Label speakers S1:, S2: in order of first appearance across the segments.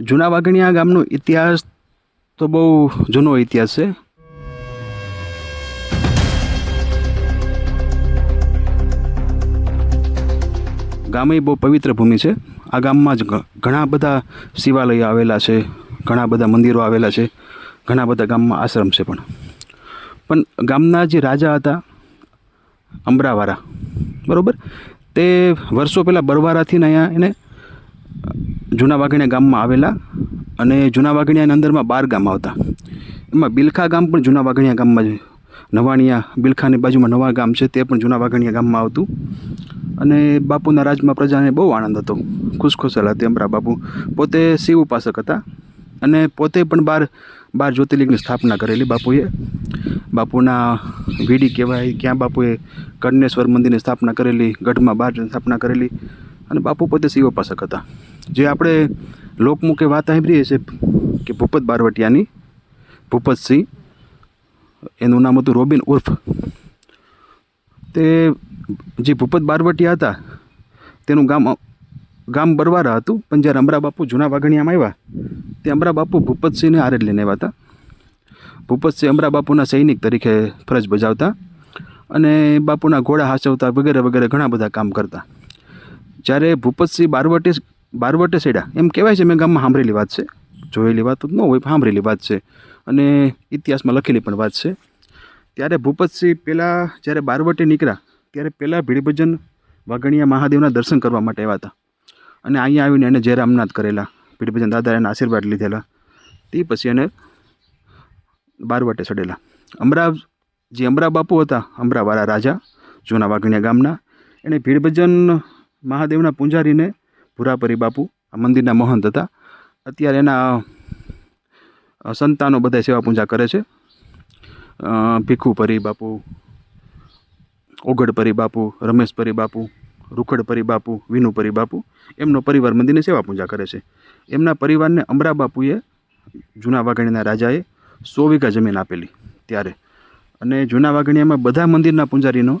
S1: જૂના વાઘણિયા ગામનો ઇતિહાસ તો બહુ જૂનો ઇતિહાસ છે. ગામ બહુ પવિત્ર ભૂમિ છે. આ ગામમાં જ ઘણા બધા શિવાલયો આવેલા છે, ઘણા બધા મંદિરો આવેલા છે, ઘણા બધા ગામમાં આશ્રમ છે પણ. પણ ગામના જે રાજા હતા, અમરાવાળા, બરાબર? તે વર્ષો પહેલાં બરવારાથી અહીંયા એને જૂના વાઘણિયા ગામમાં આવેલા અને જૂના વાઘણિયાની અંદરમાં બાર ગામ આવતા. એમાં બિલખા ગામ પણ જૂના વાઘણિયા ગામમાં જ નવાણિયા બિલખાની બાજુમાં નવા ગામ છે, તે પણ જૂના વાઘણિયા ગામમાં આવતું. અને બાપુના રાજમાં પ્રજાને બહુ આનંદ હતો. ખુશખુશાલ હતી અમરા બાપુ. પોતે શિવ ઉપાસક હતા અને પોતે પણ બાર બાર જ્યોતિર્લિંગની સ્થાપના કરેલી બાપુએ. બાપુના વીડી કહેવાય, ક્યાં બાપુએ કર્ણેશ્વર મંદિરની સ્થાપના કરેલી, ગઢમાં બાર સ્થાપના કરેલી. અને બાપુ પોતે શિવ ઉપાસક હતા. જે આપણે લોકમુખે વાત સાંભળીએ છે કે ભૂપત બારવટિયાની ભૂપતસિંહ એનું નામ હતું રોબિન ઉર્ફ. તે જે ભૂપત બારવટિયા હતા, તેનું ગામ ગામ બરવારા હતું, પણ જ્યારે અમરા બાપુ જૂના વાઘણિયામાં આવ્યા, તે અમરા બાપુ ભૂપતસિંહને આરે લઈને આવ્યા હતા. ભૂપતસિંહ અમરા બાપુના સૈનિક તરીકે ફરજ બજાવતા અને બાપુના ઘોડા હાચવતા વગેરે વગેરે ઘણા બધા કામ કરતા. જ્યારે ભૂપતસિંહ બારવટે બારવટે સેડા એમ કહેવાય છે, મેં ગામમાં સાંભળેલી વાત છે. જોયેલી વાત ન હોય સાંભળેલી વાત છે. અને ઇતિહાસમાં લખેલી પણ વાત છે. ત્યારે ભૂપતસિંહ પહેલાં જ્યારે બારવટે નીકળ્યા, ત્યારે પહેલાં ભીડભજન વાઘણિયા મહાદેવના દર્શન કરવા માટે આવ્યા હતા. અને અહીંયા આવીને એને જયરામનાથ કરેલા, ભીડભજન દાદા એના આશીર્વાદ લીધેલા, તે પછી એને બારવટે ચડેલા અમરા, જે અમરા બાપુ હતા, અમરાવાળા રાજા, જૂના વાઘણિયા ગામના એણે ભીડભજન મહાદેવના પૂંજારીને ભૂરાપરી બાપુ આ મંદિરના મહંત હતા. અત્યારે એના સંતાનો બધા સેવા પૂજા કરે છે. ભીખુપરી બાપુ ઓગડપરી બાપુ, રમેશપરી બાપુ, રૂખડપરી બાપુ, વિનુપરી બાપુ એમનો પરિવાર મંદિરની સેવા પૂજા કરે છે. એમના પરિવારને અમરા બાપુએ જૂના વાઘણીના રાજાએ સો વીઘા જમીન આપેલી ત્યારે. અને જૂના વાઘણીયામાં બધા મંદિરના પૂંજારીનો,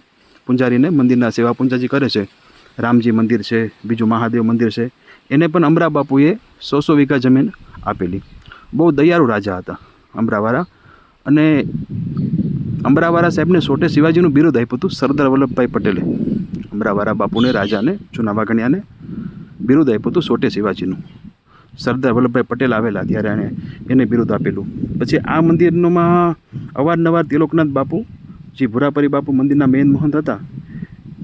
S1: પૂંજારીને મંદિરના સેવા પૂંજાજી કરે છે. રામજી મંદિર છે, બીજું મહાદેવ મંદિર છે. એને પણ અમરા બાપુએ સો સો વીઘા જમીન આપેલી. બહુ દયાળુ રાજા હતા અમરાવાળા. અને અમરાવાળા સાહેબને સોટે શિવાજીનું બિરુદ આપ્યું હતું સરદાર વલ્લભભાઈ પટેલે. અમરાવાળા બાપુને, રાજાને, જૂના વાઘણિયાને બિરુદ આપ્યું હતું સોટે શિવાજીનું. સરદાર વલ્લભભાઈ પટેલ આવેલા ત્યારે એણે એને બિરુદ આપેલું. પછી આ મંદિરનોમાં અવારનવાર તિલોકનાથ બાપુ જે ભુરાપરી બાપુ મંદિરના મેઇન મહંત હતા.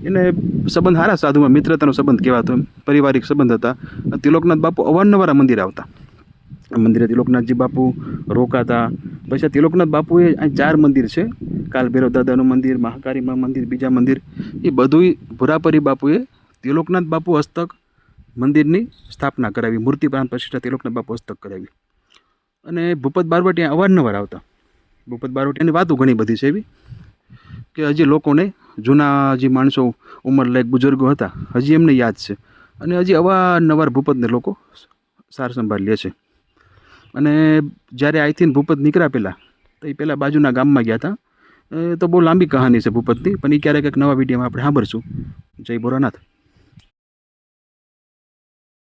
S1: એને સંબંધ સારા સાધુમાં મિત્રતાનો સંબંધ કહેવાતો એમ. પારિવારિક સંબંધ હતા. તિલોકનાથ બાપુ અવારનવાર મંદિર આવતા. આ મંદિરે તિલોકનાથજી બાપુ રોકાતા. પછી આ તિલોકનાથ બાપુએ અહીં ચાર મંદિર છે. કાલભૈરવ દાદાનું મંદિર મહાકાળીમાં મંદિર, બીજા મંદિર. એ બધુંય ભુરાપરી બાપુએ તિલોકનાથ બાપુ હસ્તક મંદિરની સ્થાપના કરાવી. મૂર્તિ પ્રાણ પ્રતિષ્ઠા તિલોકનાથ બાપુ હસ્તક કરાવી. અને ભૂપત બારવટિયા અવારનવાર આવતા. ભૂપત એની વાતો ઘણી બધી છે એવી. કે હજી લોકોને જૂના જે માણસો ઉંમરલાયક બુઝુર્ગો હતા, હજી એમને યાદ છે. અને હજી અવારનવાર ભૂપતને લોકો સાર સંભાળ લે છે. અને જ્યારે આઈથીન ભૂપત નીકળ્યા પહેલાં, તો એ પહેલાં બાજુના ગામમાં ગયા હતા. તો બહુ લાંબી કહાની છે ભૂપતની, પણ એ ક્યારેક એક નવા વિડીયોમાં આપણે સાંભળશું. જય ભોરાનાથ